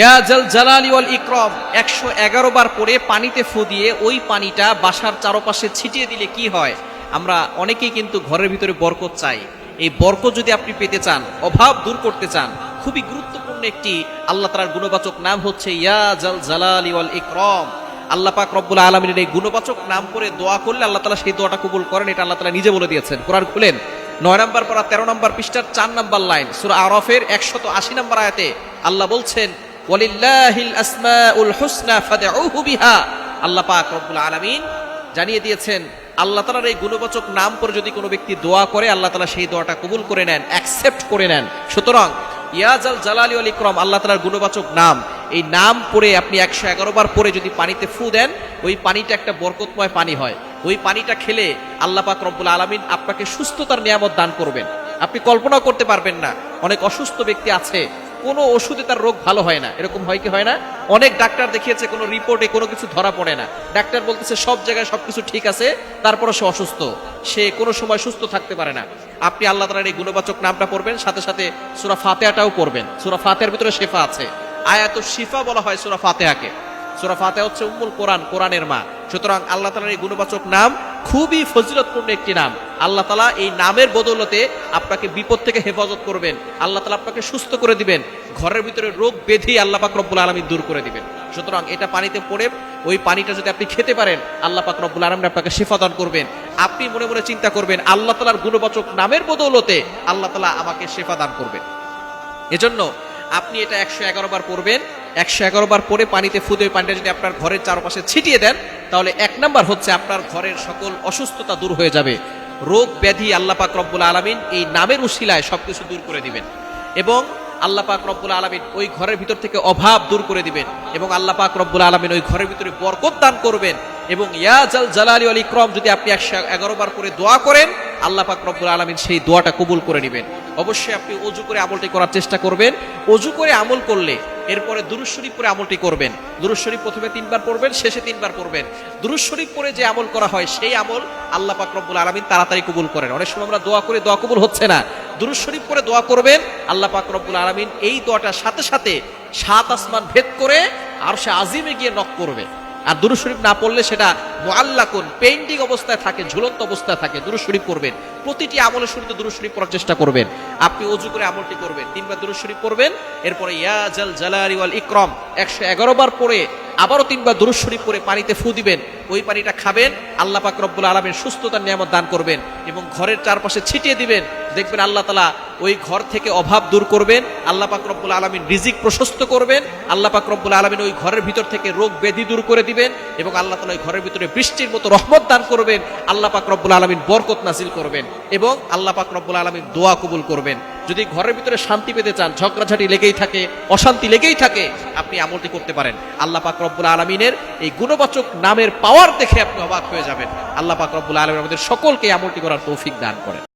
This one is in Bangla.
ইয়াজাল জালালি ওয়াল ইকরম। একশো এগারো বার পরে পানিতে ফু ওই পানিটা বাসার চারপাশে ছিটিয়ে দিলে কি হয়? আমরা অনেকেই কিন্তু ঘরের ভিতরে বরকত চাই। এই বরকত যদি আপনি পেতে চান, অভাব দূর করতে চান, খুবই গুরুত্বপূর্ণ একটি আল্লাহ তালার গুণবাচক নাম হচ্ছে ইয়াজাল জালালি ওয়াল ইকরম। আল্লাহ পাক রব্বুল আলমিনের এই গুণবাচক নাম করে দোয়া করলে আল্লাহ তালা সেই দোয়াটা কবুল করেন, এটা আল্লাহ তালা নিজে বলে দিয়েছেন। কোরআন খুলেন, নয় নম্বর পড়া তেরো নম্বর পৃষ্ঠার চার নম্বর লাইন, সুরা আরফের একশত আশি নম্বর আয়াতে আল্লাহ বলছেন ওয়ালিল্লাহিল আসমাউল হুসনা ফাদউহু বিহা। আল্লাহ পাক রব্বুল আলামিন জানিয়ে দিয়েছেন, আল্লাহ তাআলার এই গুণবাচক নাম করে যদি কোনো ব্যক্তি দোয়া করে, আল্লাহ তাআলা সেই দোয়াটা কবুল করে নেন অ্যাকসেপ্ট করে নেন। সুতরাং ইয়াজাল জালালি ওয়াল ইকরাম, আল্লাহ তাআলার গুণবাচক নাম, এই নাম পড়ে আপনি একশো এগারো বার পরে যদি পানিতে ফু দেন, ওই পানিটা একটা বরকতময় পানি হয়। ওই পানিটা খেলে আল্লাহ পাক রব্বুল আলামিন আপনাকে সুস্থতার নিয়ামত দান করবেন। আপনি কল্পনা করতে পারবেন না। অনেক অসুস্থ ব্যক্তি আছে কোনো ওষুধে তার রোগ ভালো হয় না। এরকম হয় কি হয় না? অনেক ডাক্তার দেখিয়েছে, কোনো রিপোর্টে কোনো কিছু ধরা পড়ে না। ডাক্তার বলতেছে, সব জায়গায় সবকিছু ঠিক আছে তারপরে সে অসুস্থ। সে কোনো সময় সুস্থ থাকতে পারে না। আপনি আল্লাহ তালার এই গুণবাচক নামটা পড়বেন, সাথে সাথে সুরা ফাতেহাটাও পড়বেন। সুরা ফাতেহার ভিতরে শেফা আছে। আয়াত শিফা বলা হয় সুরা ফাতেহাকে। সুরা ফাতেহা হচ্ছে উম্মুল কোরআন, কোরআনের মা। সুতরাং আল্লাহ তালার এই গুণবাচক নাম খুবই ফজিলতপূর্ণ একটি নাম। আল্লাহ তালা এই নামের বদৌলতে আপনাকে বিপদ থেকে হেফাজত করবেন। আল্লাহ তালা আপনাকে সুস্থ করে দিবেন। ঘরের ভিতরে রোগ বেধি আল্লাহ পাক রব্বুল আলমী দূর করে দিবেন। সুতরাং এটা পানিতে পড়ে ওই পানিটা যদি আপনি খেতে পারেন, আল্লাহ পাক রব্বুল আলমী আপনাকে দান করবেন। আপনি মনে মনে চিন্তা করবেন, আল্লাহ তালার গুণবাচক নামের বদৌলতে আল্লাহ তালা আমাকে শেফা দান করবেন। এজন্য আপনি এটা একশো এগারো বার পড়বেন। একশো এগারো বার পরে পানিতে ফুদে পানিটা যদি আপনার ঘরের চারপাশে ছিটিয়ে দেন তাহলে এক নাম্বার হচ্ছে আপনার ঘরের সকল অসুস্থতা দূর হয়ে যাবে। রোগ ব্যাধি আল্লাহ পাক রব্বুল আলমিন এই নামের উশিলায় সবকিছু দূর করে দিবেন। এবং আল্লাহ পাক রব্বুল আলমিন ওই ঘরের ভিতর থেকে অভাব দূর করে দিবেন। এবং আল্লাহ পাক রব্বুল আলমিন ওই ঘরের ভিতরে বরকত দান করবেন। এবং ইয়াজাল জালালি আলী ক্রম যদি আপনি একশো এগারো বার করে দোয়া করেন, আল্লাহ পাক রব্বুল আলমিন সেই দোয়াটা কবুল করে নেবেন। অবশ্যই আপনি অজু করে আমলটি করার চেষ্টা করবেন। অজু করে আমল করলে এরপরে দুরুশ্বরী পরে আমলটি করবেন। দুরুশ্বরী প্রথমে তিনবার পড়বেন, শেষে তিনবার পড়বেন। দুরুশ্বরী পরে যে আমল করা হয়, সেই আমল আল্লাহ পাক রব্বুল আলমিন তাড়াতাড়ি কবুল করেন। অনেক সময় আমরা দোয়া করে, দোয়া কবুল হচ্ছে না। দুরুশ্বরী পরে দোয়া করবেন, আল্লাহ পাক রব্বুল আলমিন এই দোয়াটার সাথে সাথে সাত আসমান ভেদ করে আর সে আজিমে গিয়ে নক করবে। আর দুরু শরীফ না পড়লে সেটা মোয়াল্লাকুন পেন্ডিং অবস্থায় থাকে, ঝুলন্ত অবস্থায় থাকে। দুরুদ শরীফ পড়বেন। প্রতিটি আমলের শুরুতে দুরু শরীফ পড়ার চেষ্টা করবেন। আপনি অজু করে আমলটি করবেন। তিনবার দুরুদ শরীফ পড়বেন। এরপরে ইয়াজাল জালারি ওয়াল ইকরম, একশো এগারো বার পড়ে আবারও তিনবার দুরুদ শরীফ পরে পানিতে ফু দিবেন। ওই পানিটা খাবেন, আল্লাহ পাক রব্বুল আলমের সুস্থতার নিয়ামত দান করবেন এবং ঘরের চারপাশে ছিটিয়ে দিবেন। দেখবেন আল্লাহ তালা ওই ঘর থেকে অভাব দূর করবেন, আল্লাহ পাক রব্বুল আলমিন রিজিক প্রশস্ত করবেন, আল্লাহ পাক রব্বুল আলমিন ওই ঘরের ভিতর থেকে রোগ ব্যাধি দূর করে দিবেন এবং আল্লাহ তালা ওই ঘরের ভিতরে বৃষ্টির মতো রহমত দান করবেন, আল্লাহ পাক রব্বুল আলমিন বরকত নাসিল করবেন এবং আল্লাহ পাক রব্বুল আলমিন দোয়া কবুল করবেন। যদি ঘরের ভিতরে শান্তি পেতে চান, ঝগড়াঝাটি লেগেই থাকে, অশান্তি লেগেই থাকে, আপনি আমলটি করতে পারেন। আল্লাহ পাক রব্বুল আলমিনের এই গুণবাচক নামের পাওয়ার দেখে আপনি অবাক হয়ে যাবেন। আল্লাহ পাক রব্বুল আলমিন আমাদের সকলকে আমলটি করার তৌফিক দান করেন।